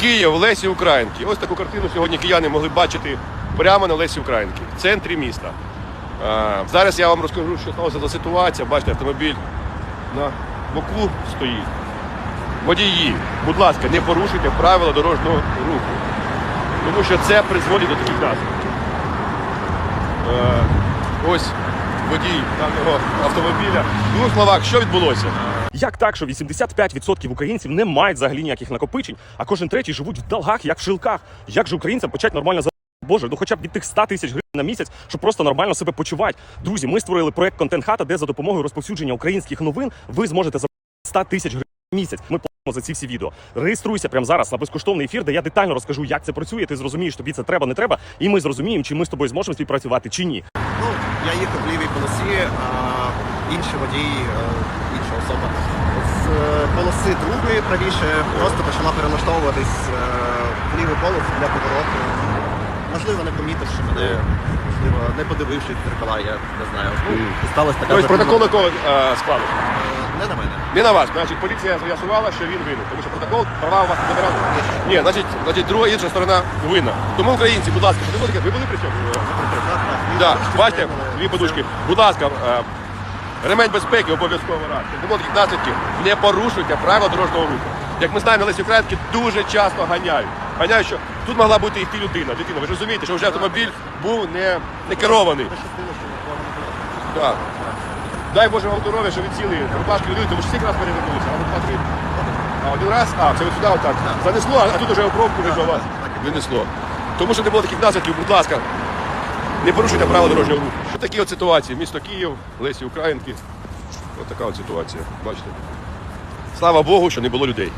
Київ, Лесі Українки. Ось таку картину сьогодні кияни могли бачити прямо на Лесі Українки, в центрі міста. Зараз я вам розкажу, що сталося за ситуація. Бачите, автомобіль на боку стоїть. Водії, будь ласка, не порушуйте правила дорожнього руху. Тому що це призводить до таких наслідків. Е, ось водій даного автомобіля. В двох словах, що відбулося? Як так, що 85% українців не мають взагалі ніяких накопичень, а кожен третій живуть в долгах, як в шилках? Як же українцям почати нормально за Боже, ну хоча б від тих 100 тисяч гривень на місяць, щоб просто нормально себе почувати. Друзі, ми створили проект Контент Хата, де за допомогою розповсюдження українських новин ви зможете за 100 тисяч гривень на місяць. Ми платимо за ці всі відео. Реєструйся прямо зараз на безкоштовний ефір, де я детально розкажу, як це працює. Ти зрозумієш, тобі це треба, не треба, і ми зрозуміємо, чи ми з тобою зможемо співпрацювати чи ні. Я їхав в лівій полосі, а інші водій, е, інша особа з е, полоси другої правіше просто почала перелаштовуватись е, в лівий полос для повороту. Можливо, не помітивши мене, можливо, не подивившись зеркала, я не знаю. Ну, і сталася така Тобто затримка. протокол якого е, складу? Е, Не на мене. Не на вас. Значить, поліція з'ясувала, що він винен. Тому що протокол права у вас не забирали. Ні, значить, значить, друга інша сторона винна. Тому українці, будь ласка, ви ви були при цьому? Так. Да, бачите, дві подушки. Будь ласка, е, ремень безпеки обов'язково раз. Не було таких наслідків. Не порушуйте правила дорожнього руху. Як ми знаємо, на Лесі Українки дуже часто ганяють. Ганяють, що тут могла бути йти людина, дитина. Ви ж розумієте, що вже автомобіль був не, не керований. Так. Дай Боже вам здоров'я, що ви цілі рубашки людей, тому що всіх раз перевернулися. А, от два-три. а один раз, а, це ви сюди отак. Занесло, а тут вже пробку не вас. Винесло. Тому що не було таких наслідків, будь ласка, не порушуйте правила дорожнього руху. Такі от ситуації. Місто Київ, Лесі Українки. Ось така от ситуація. Бачите. Слава Богу, що не було людей.